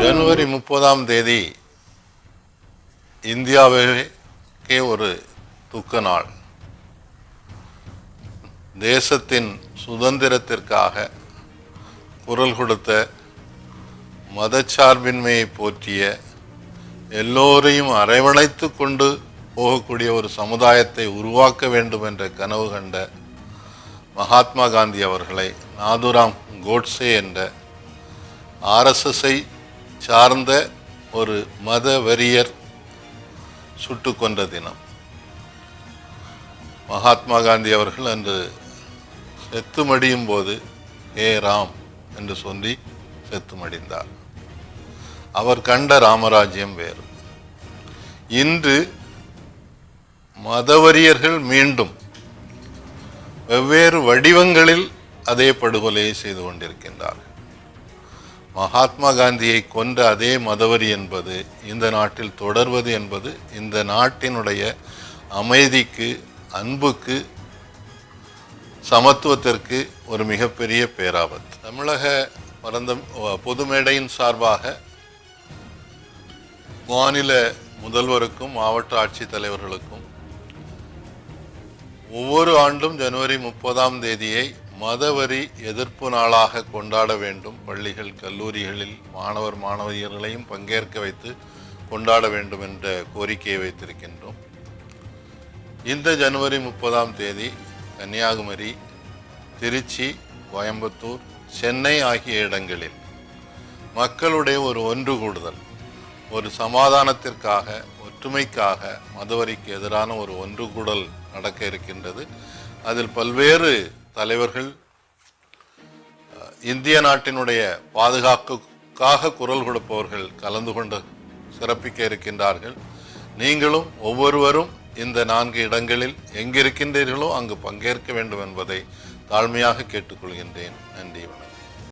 ஜனவரி முப்பதாம் தேதி இந்தியாவிற்கே ஒரு துக்க நாள். தேசத்தின் சுதந்திரத்திற்காக குரல் கொடுத்த மதச்சார்பின்மையை போற்றிய எல்லோரையும் அரவணைத்து கொண்டு போகக்கூடிய ஒரு சமுதாயத்தை உருவாக்க வேண்டும் என்ற கனவு கண்ட மகாத்மா காந்தி அவர்களை நாதுராம் கோட்ஸே என்ற ஆர்எஸ்எஸ்ஐ சார்ந்த ஒரு மத வெறியர் சுட்டு கொன்ற தினம். மகாத்மா காந்தி அவர்கள் அன்று செத்து மடியும் போது ஏ ராம் என்று சொல்லி செத்து மடிந்தார் அவர் கண்ட ராமராஜ்யம் வேறு. இன்று மதவரியர்கள் மீண்டும் வெவ்வேறு வடிவங்களில் அதே படுகொலையை செய்து கொண்டிருக்கின்றார்கள். மகாத்மா காந்தியை கொன்ற அதே மதவரி என்பது இந்த நாட்டில் தொடர்வது என்பது இந்த நாட்டினுடைய அமைதிக்கு அன்புக்கு சமத்துவத்திற்கு ஒரு மிகப்பெரிய பேராபத்து. தமிழக பரந்த பொது மேடையின் சார்பாக மாநில முதல்வருக்கும் மாவட்ட ஆட்சித்தலைவர்களுக்கும் ஒவ்வொரு ஆண்டும் ஜனவரி முப்பதாம் தேதியை மதவரி எதிர்ப்பு நாளாக கொண்டாட வேண்டும். பள்ளிகள் கல்லூரிகளில் மாணவர் மாணவியர்களையும் பங்கேற்க வைத்து கொண்டாட வேண்டும் என்ற கோரிக்கையை வைத்திருக்கின்றோம். இந்த ஜனவரி முப்பதாம் தேதி கன்னியாகுமரி திருச்சி கோயம்புத்தூர் சென்னை ஆகிய இடங்களில் மக்களுடைய ஒரு ஒன்று கூடுதல். ஒரு சமாதானத்திற்காக ஒற்றுமைக்காக மதுவரிக்கு எதிரான ஒரு ஒன்று கூடல் நடக்க இருக்கின்றது. அதில் பல்வேறு தலைவர்கள் இந்திய நாட்டினுடைய பாதுகாப்புக்காக குரல் கொடுப்பவர்கள் கலந்து கொண்டு சிறப்பிக்க இருக்கின்றார்கள். நீங்களும் ஒவ்வொருவரும் இந்த நான்கு இடங்களில் எங்கிருக்கின்றீர்களோ அங்கு பங்கேற்க வேண்டும் என்பதை தாழ்மையாக கேட்டுக்கொள்கின்றேன். நன்றி வணக்கம்.